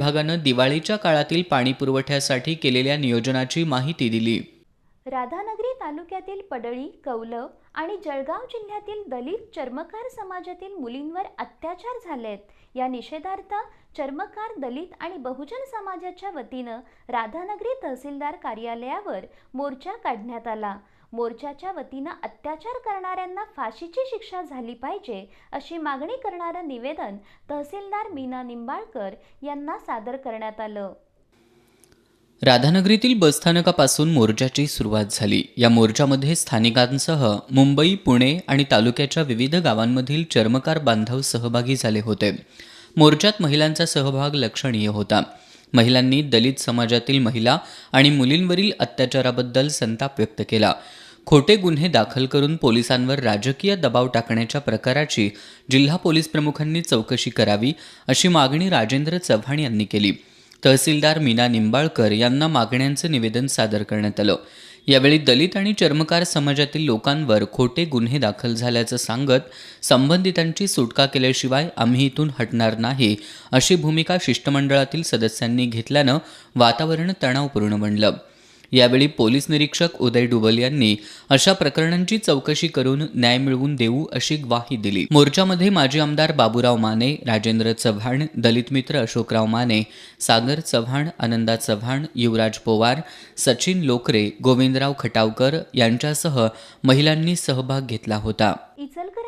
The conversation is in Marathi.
विभागानं दिवाळीच्या काळातील पाणी पुरवठ्यासाठी केलेल्या नियोजनाची माहिती दिली. राधानगरी तालुक्यातील पडळी कौलव आणि जळगाव जिल्ह्यातील दलित चर्मकार समाजातील मुलींवर अत्याचार झालेत. या निषेधार्थ चर्मकार दलित आणि बहुजन समाजाच्या वतीनं राधानगरी तहसीलदार कार्यालयावर मोर्चा काढण्यात आला. मोर्चाच्या वतीनं अत्याचार करणाऱ्यांना फाशीची शिक्षा झाली पाहिजे अशी मागणी करणारं निवेदन तहसीलदार मीना निंबाळकर यांना सादर करण्यात आलं. राधानगरीतील बसस्थानकापासून मोर्चाची सुरुवात झाली. या मोर्चामध्ये स्थानिकांसह मुंबई पुणे आणि तालुक्याच्या विविध गावांमधील चर्मकार बांधव सहभागी झाले होते. मोर्चात महिलांचा सहभाग लक्षणीय होता. महिलांनी दलित समाजातील महिला आणि मुलींवरील अत्याचाराबद्दल संताप व्यक्त केला. खोटे गुन्हे दाखल करून पोलिसांवर राजकीय दबाव टाकण्याच्या प्रकाराची जिल्हा पोलीस प्रमुखांनी चौकशी करावी अशी मागणी राजेंद्र चव्हाण यांनी केली. तहसीलदार मीना निंबाळकर यांना मागण्यांचं निवेदन सादर करण्यात आलं. यावेळी दलित आणि चर्मकार समाजातील लोकांवर खोटे गुन्हे दाखल झाल्याचं सांगत संबंधितांची सुटका केल्याशिवाय आम्ही इथून हटणार नाही अशी भूमिका शिष्टमंडळातील सदस्यांनी घेतल्यानं वातावरण तणावपूर्ण बनलं. यावेळी पोलीस निरीक्षक उदय डुबल यांनी अशा प्रकरणांची चौकशी करून न्याय मिळवून देऊ अशी ग्वाही दिली. मोर्चामध्ये माजी आमदार बाबूराव माने राजेंद्र चव्हाण दलित मित्र अशोकराव माने सागर चव्हाण आनंदा चव्हाण युवराज पोवार सचिन लोकरे गोविंदराव खटावकर यांच्यासह महिलांनी सहभाग घेतला होता. इचलकर